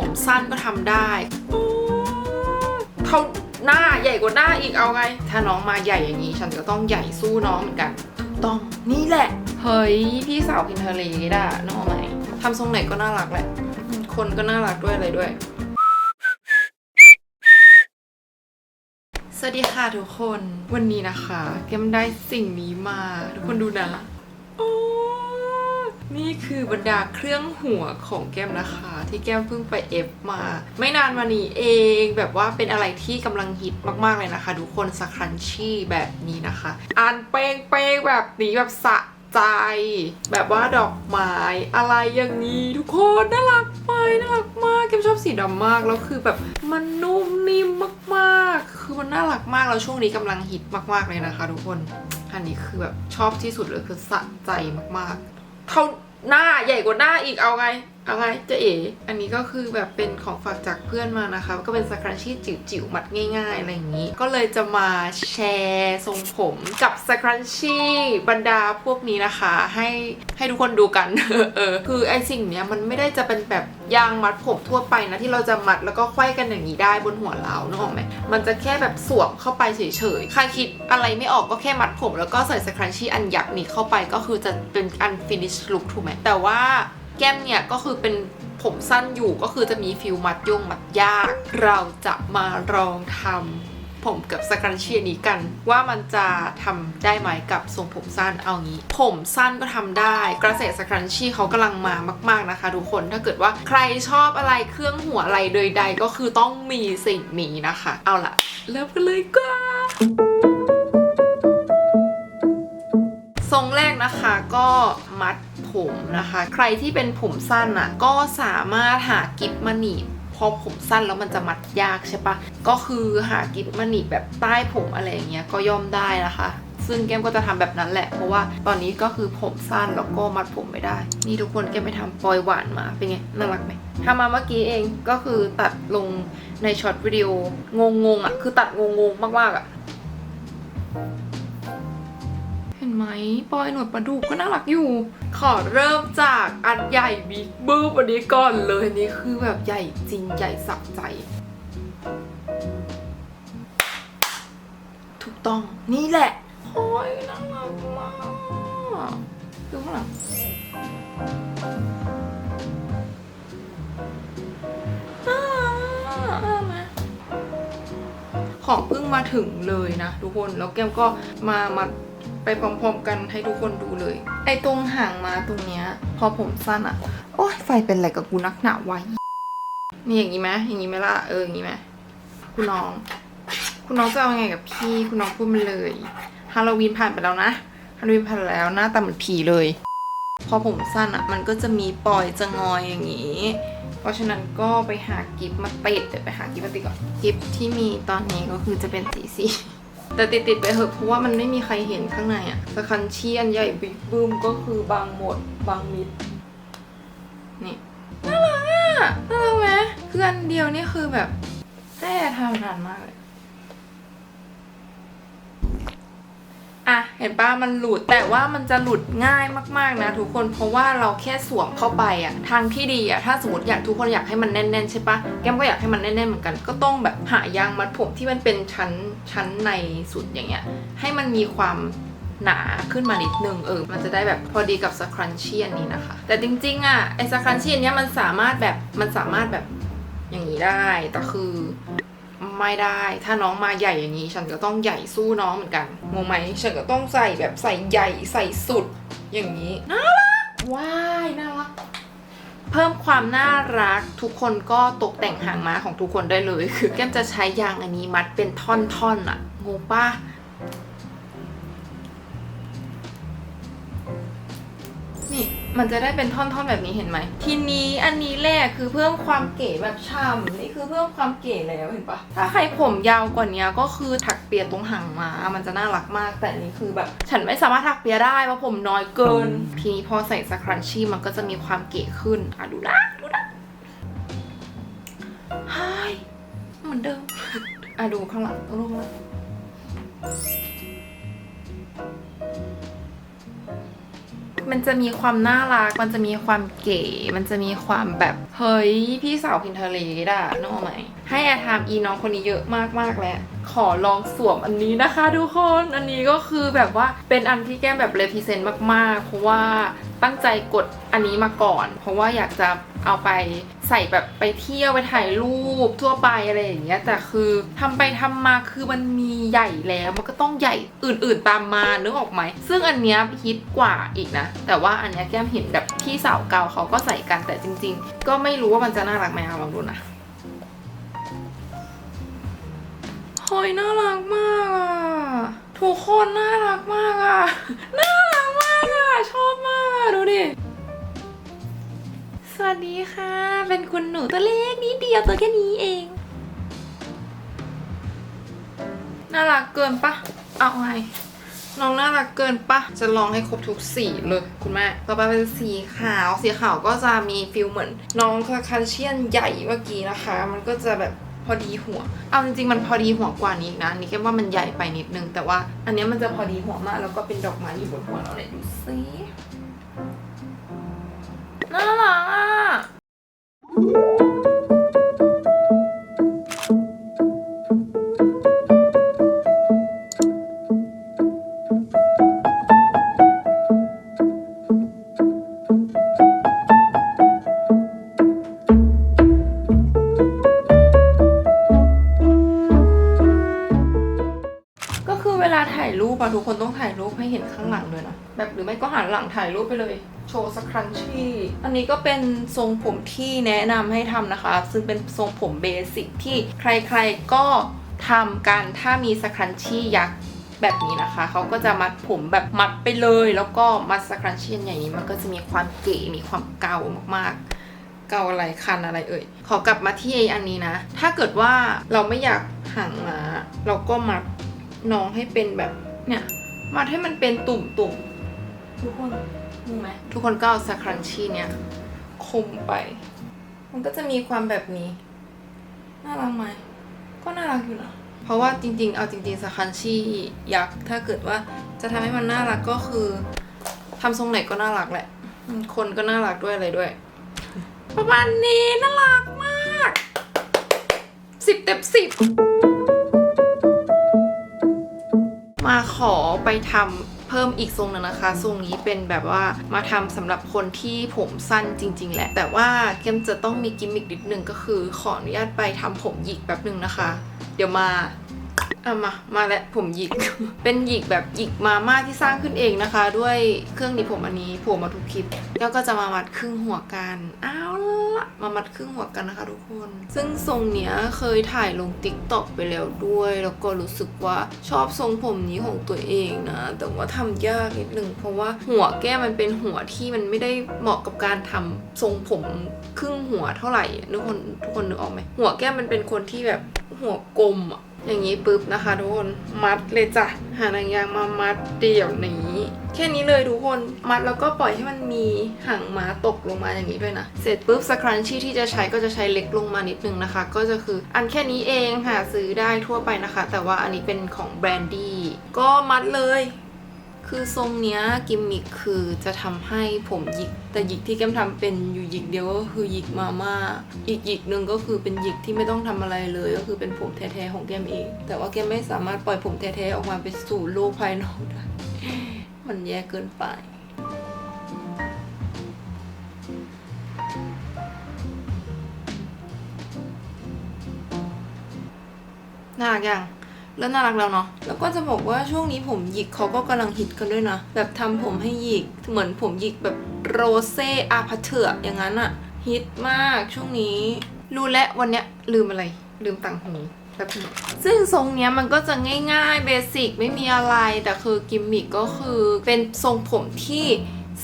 ผมสั้นก็ทำได้เท่าหน้าใหญ่กว่าหน้าอีกเอาไง ถ้าน้องมาใหญ่อย่างนี้ ฉันก็ต้องใหญ่สู้น้องเหมือนกันต้องนี่แหละ เฮ้ย พี่สาวพินเทเลดอะน้องไหมทำทรงไหนก็น่ารักแหละ คนก็น่ารักด้วยอะไรด้วยสวัสดีค่ะทุกคนวันนี้นะคะแกมได้สิ่งนี้มา ทุกคนดูนะ นี่คือบรรดาเครื่องหัวของแก้มนะคะ ที่แก้มเพิ่งไปเอฟมา ไม่นานมานี้เองแบบว่าเป็นอะไรที่กำลังฮิตมากๆเลยนะคะทุกคนสครันชี่แบบนี้นะคะอ่านเป้งเป้งแบบนี้แบบสะใจแบบว่าดอกไม้อะไรอย่างนี้ทุกคนน่ารักไปน่ารักมากแก้มชอบสีดำมากแล้วคือแบบมันนุ่มนิ่มมากๆ คือมันน่ารักมากแล้วช่วงนี้กำลังฮิตมากๆเลยนะคะ ทุกคนอันนี้คือแบบชอบที่สุดเลยคือสะใจมากๆ เท่า หน้าใหญ่กว่าหน้าอีกเอาไง อาไงเจะเอ๋อันนี้ก็คือแบบเป็นของฝากจากเพื่อนมานะคะ ก็เป็นสครันชี่จิ๋วๆมัดง่ายๆอะไรอย่างนี้ ก็เลยจะมาแชร์ทรงผมกับสครันชี่บรรดาพวกนี้นะคะ ให้ให้ทุกคนดูกันเออคือไอสิ่งเนี้ยมันไม่ได้จะเป็นแบบยางมัดผมทั่วไปนะที่เราจะมัดแล้วก็ไขว้กันอย่างนี้ได้บนหัวเรานึกออกไหมมันจะแค่แบบสวมเข้าไปเฉยๆใครคิดอะไรไม่ออกก็แค่มัดผม แล้วก็ใส่สครันชี่อันยักษ์นี้เข้าไปก็คือจะเป็นอันฟินิชลุคถูกไหมแต่ว่า แก้มเนี่ยก็คือเป็นผมสั้นอยู่ก็คือจะมีฟิลมัดยงมัดยาก เราจะมาลองทำผมกับสกันเชียนี้กัน ว่ามันจะทำได้ไหมกับทรงผมสั้นเอางี้ ผมสั้นก็ทำได้กระแสสกันชีเขากำลังมามาก ๆนะคะ ทุกคนถ้าเกิดว่าใครชอบอะไรเครื่องหัวอะไรใดๆก็คือต้องมีสิ่งนี้นะคะ เอาล่ะ เริ่มกันเลยก็ท นะคะก็มัดผมนะคะ ใครที่เป็นผมสั้นอะก็สามารถหากิฟมาหนีบพอผมสั้นแล้วมันจะมัดยากใช่ปะก็คือหากิฟมาหนีบแบบใต้ผมอะไรอย่างเงี้ยก็ย่อมได้นะคะ ซึ่งแก้มก็จะทำแบบนั้นแหละ เพราะว่าตอนนี้ก็คือผมสั้นแล้วก็มัดผมไม่ได้ นี่ทุกคนแก้มไปทำปลอยหวานมาเป็นไงน่ารักไหมทำมาเมื่อกี้เองก็คือตัดลงในช็อตวิดีโองงๆอะคือตัดงงๆมากๆอะ ไหมปอยหนวดปลาดุกก็น่ารักอยู่ ขอเริ่มจากอันใหญ่บิ๊กบึ้มอันนี้ก่อนเลยนี่คือแบบใหญ่จริงใหญ่สับใจ ถูกต้องนี่แหละโอ้ยน่ารักมากดูข้างหลังน่ารักน่ารักไหมของเพิ่งมาถึงเลยนะทุกคนแล้วแก้มก็มามา ไปพร้อมๆกันให้ทุกคนดูเลย ไอ้ตรงห่างมาตรงเนี้ย พอผมสั้นอะโอ้ยไฟเป็นอะไรกับกูนักหนาวะนี่อย่างนี้ไหมอย่างนี้ไหมล่ะเอออย่างนี้ไหมคุณน้อง คุณน้องจะเอาไงกับพี่ คุณน้องพูดมาเลยฮาโลวีนผ่านไปแล้วนะฮาโลวีนผ่านแล้วหน้าตาเหมือนผีเลย พอผมสั้นอะมันก็จะมีปล่อยจะงอยอย่างนี้ เพราะฉะนั้นก็ไปหากิฟมาติดเดี๋ยวไปหากิฟมาติดก่อนกิฟที่มีตอนนี้ก็คือจะเป็นสีสี แต่ติดติดๆไปเถอะเพราะว่ามันไม่มีใครเห็นข้างในอะสคันชี่อันใหญ่บิ๊กบูมก็คือบางหมดบางมิด นี่น่ารักอะน่ารักไหมคืออันเดียวนี่คือแบบแท้ทำนานมากเลย อะเห็นป้ามันหลุดแต่ว่ามันจะหลุดง่ายมากๆนะทุกคนเพราะว่าเราแค่สวมเข้าไปอะทางที่ดีอะถ้าสมมติอยากทุกคนอยากให้มันแน่นๆใช่ปะแก้มก็อยากให้มันแน่นๆเหมือนกัน ก็ต้องแบบหายางมัดผมที่มันเป็นชั้นชั้นในสุดอย่างเงี้ย ให้มันมีความหนาขึ้นมานิดนึงเออ มันจะได้แบบพอดีกับสครันชี่อันนี้นะคะ แต่จริงๆอะไอสครันชี่อันเนี้ยมันสามารถแบบมันสามารถแบบอย่างนี้ได้แต่คือ ไม่ได้ ถ้าน้องมาใหญ่อย่างนี้ ฉันก็ต้องใหญ่สู้น้องเหมือนกันงงไหมฉันก็ต้องใส่แบบใส่ใหญ่ใส่สุด อย่างนี้น่ารักว้ายน่ารักเพิ่มความน่ารักทุกคนก็ตกแต่งหางม้าของทุกคนได้เลย คือแก้มจะใช้ยางอันนี้มัดเป็นท่อนๆอะงงป่ะ มันจะได้เป็นท่อนๆแบบนี้เห็นไหม ทีนี้อันนี้แหละคือเพิ่มความเก๋แบบช่ำนี่คือเพิ่มความเก๋แล้วเห็นปะถ้าใครผมยาวกว่านี้ก็คือถักเปียตรงหางมา มันจะน่ารักมาก แต่อันนี้คือแบบ ฉันไม่สามารถถักเปียได้เพราะผมน้อยเกิน ทีนี้พอใส่สครันชี่มันก็จะมีความเก๋ขึ้นอะดูนะดูนะไฮเหมือนเดิมอะดูข้างหลังต้องดูข้างหลัง มันจะมีความน่ารัก มันจะมีความเก๋ มันจะมีความแบบเฮ้ยพี่สาวพินเทเลดอะนึกออกไหมให้แอร์ไทม์อีน้องคนนี้เยอะมากมากๆแล้ว ขอลองสวมอันนี้นะคะทุกคน อันนี้ก็คือแบบว่าเป็นอันที่แก้มแบบเลพิเซนต์มากๆ เพราะว่า ตั้งใจกดอันนี้มาก่อน เพราะว่าอยากจะเอาไปใส่แบบไปเที่ยวไปถ่ายรูปทั่วไปอะไรอย่างเงี้ยแต่คือทำไปทำมาคือมันมีใหญ่แล้ว มันก็ต้องใหญ่อื่น ๆตามมานึกออกไหมซึ่งอันเนี้ยฮิตกว่าอีกนะ แต่ว่าอันเนี้ยแก้มเห็นแบบพี่สาวเก่าเขาก็ใส่กันแต่จริง ๆ ก็ไม่รู้ว่ามันจะน่ารักไหมเอาลองดูนะเฮ้ยน่ารักมากอะทุกคนน่ารักมากอะน่า สวัสดีค่ะ เป็นคุณหนูตัวเล็กนิดเดียวตัวแค่นี้เอง น่ารักเกินปะเอาไงน้องน่ารักเกินปะจะลองให้ครบทุกสีเลยคุณแม่ ต่อไปเป็นสีขาว สีขาวก็จะมีฟิลเหมือน น้องคันเชียนใหญ่เมื่อกี้นะคะ มันก็จะแบบพอดีหัว เอาจริงๆมันพอดีหัวกว่านี้นะนี่แค่ว่ามันใหญ่ไปนิดนึง แต่ว่าอันนี้มันจะพอดีหัวมากแล้วก็เป็นดอกไม้อยู่บนหัวเราเลยดูสิ น่ารั ไม่ก็หันหลังถ่ายรูปไปเลย โชว์สครั้งชี่อันนี้ก็เป็นทรงผมที่แนะนำให้ทำนะคะ ซึ่งเป็นทรงผมเบสิกที่ใครๆก็ทำกันถ้ามีสครันชี่ยักษ์แบบนี้นะคะ เขาก็จะมัดผมแบบมัดไปเลย แล้วก็มัดสครันชี่อย่างนี้มันก็จะมีความเก๋มีความเก่ามากๆ เกาอะไรคันอะไรเอ่ย ขอกลับมาที่อันนี้นะ ถ้าเกิดว่าเราไม่อยากห่างมาเราก็มัดน้องให้เป็นแบบเนี่ยมัดให้มันเป็นตุ่มตุ่มๆ ทุกคนรู้ไหมทุกคนก็เอาสครันชี่เนี่ยคลุมไป มันก็จะมีความแบบนี้ น่ารักไหม ก็น่ารักอยู่นะ เพราะว่าจริง ๆ เอาจริงๆสครันชี่ยักษ์ถ้าเกิดว่าจะทำให้มันน่ารักก็คือทำทรงไหนก็น่ารักแหละอืมคนก็น่ารักด้วยอะไรด้วย ประมาณนี้น่ารักมากสิบเต็มสิบมาขอไปทำ เพิ่มอีกทรงหนึงนะคะ ทรงนี้เป็นแบบว่ามาทำสำหรับคนที่ผมสั้นจริง ๆ แหละ แต่ว่าเกมจะต้องมีกิมมิคนิดนึงก็คือขออนุญาตไปทำผมหยิกแบบนึงนะคะ เดี๋ยวมา อะมา มาแล้วผมหยิก เป็นหยิกแบบหยิกมาม่าที่สร้างขึ้นเองนะคะ ด้วยเครื่องหนีบผมอันนี้ผมมาทุกคลิป แล้วก็จะมามัดครึ่งหัวกันอ้าวละมามัดครึ่งหัวกันนะคะทุกคน ซึ่งทรงเนี้ยเคยถ่ายลงติ๊กต็อกไปแล้วด้วย แล้วก็รู้สึกว่าชอบทรงผมนี้ของตัวเองนะ แต่ว่าทำยากนิดนึงเพราะว่าหัวแก้มมันเป็นหัวที่มันไม่ได้เหมาะกับการทำทรงผมครึ่งหัวเท่าไหร่ทุกคนทุกคนนึกออกไหมหัวแก้มมันเป็นคนที่แบบหัวกลมอะ อย่างนี้ปุ๊บนะคะทุกคนมัดเลยจ้ะหาหนังยางมามัดเดี่ยวนี้ แค่นี้เลยทุกคนมัดแล้วก็ปล่อยให้มันมีหางม้าตกลงมาอย่างนี้ด้วยนะ เสร็จปุ๊บสครันชี่ที่จะใช้ก็จะใช้เล็กลงมานิดนึงนะคะ ก็จะคืออันแค่นี้เองหาซื้อได้ทั่วไปนะคะ แต่ว่าอันนี้เป็นของแบรนดี้ก็มัดเลย คือทรงเนี้ยกิมมิคคือจะทำให้ผมหยิก แต่หยิกที่แก้มทำเป็นอยู่หยิกเดียวก็คือหยิกมาม่าอีกหยิกหนึ่งก็คือเป็นหยิกที่ไม่ต้องทำอะไรเลย ก็คือเป็นผมแท้ๆของแก้มเอง แต่ว่าแก้มไม่สามารถปล่อยผมแท้ๆออกมาไปสู่โลกภายนอกได้ มันแย่เกินไปหน่ารักยัง เริ่มน่ารักแล้วเนาะแล้วก็จะบอกว่าช่วงนี้ผมหยิกเขาก็กำลังฮิตกันด้วยนะ แบบทำผมให้หยิกเหมือนผมหยิกแบบโรเซ่อาพาเถอะอย่างนั้นอะฮิตมากช่วงนี้ รู้แล้ววันเนี้ยลืมอะไร ลืมต่างหูแบบนึงซึ่งทรงเนี้ยมันก็จะง่ายๆเบสิกไม่มีอะไร แต่คือกิมมิกก็คือเป็นทรงผมที่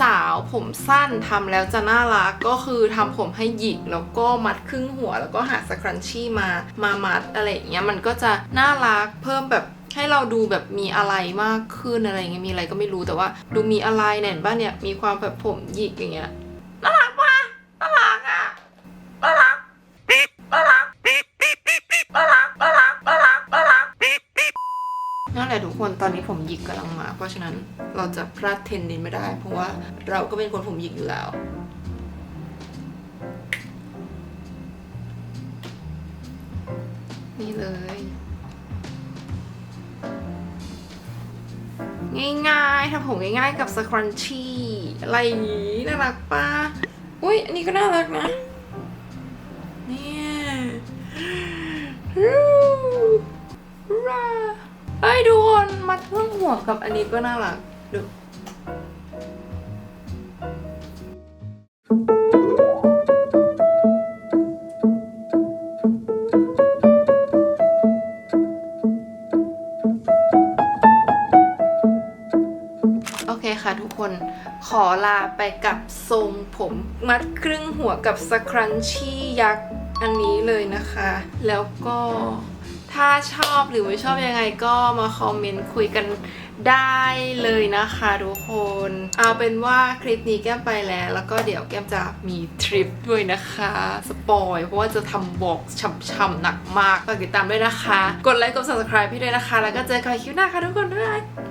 สาวผมสั้นทำแล้วจะน่ารักก็คือทำผมให้หยิกแล้วก็มัดครึ่งหัว แล้วก็หาสครันชี่มามามัดอะไรอย่างเงี้ยมันก็จะน่ารักเพิ่มแบบให้เราดูแบบมีอะไรมากขึ้นอะไรเงี้ยมีอะไรก็ไม่รู้แต่ว่า ดูมีอะไรเนี่ยบ้านเนี่ยมีความแบบผมหยิกอย่างเงี้ยน่ารักปะน่ารักอะน่ารักน่ารักน่ารักน่ารักน่ารักน่ารักนั่นแหละทุกค คนตอนนี้ผม หยิกกำลังมา เพราะฉะนั้นเราจะพลาดเทรนนี้ไม่ได้ เพราะว่าเราก็เป็นคนผมหยิกอยู่แล้ว นี่เลย ง่ายๆทำผมง่ายๆกับสครันชี่อะไรอย่างนี้น่ารักป้าอุ้ยอันนี้ก็น่ารักนะ วกับอันนี้ก็น่ารักดูโอเคค่ะทุกคนขอลาไปกับทรงผมมัดครึ่งหัวกับสครันชี่ยักษ์อันนี้เลยนะคะ แล้วก็ถ้าชอบหรือไม่ชอบยังไงก็มาคอมเมนต์คุยกัน ได้เลยนะคะทุกคน เอาเป็นว่าคลิปนี้แก้มไปแล้ว แล้วก็เดี๋ยวแก้มจะมีทริปด้วยนะคะ สปอย เพราะว่าจะทำบอกช่ำๆหนักมากฝากติดตามด้วยนะคะ กดไลค์กด subscribe พี่ด้วยนะคะ แล้วก็เจอกันคลิปหน้าค่ะทุกคนบ๊ายบาย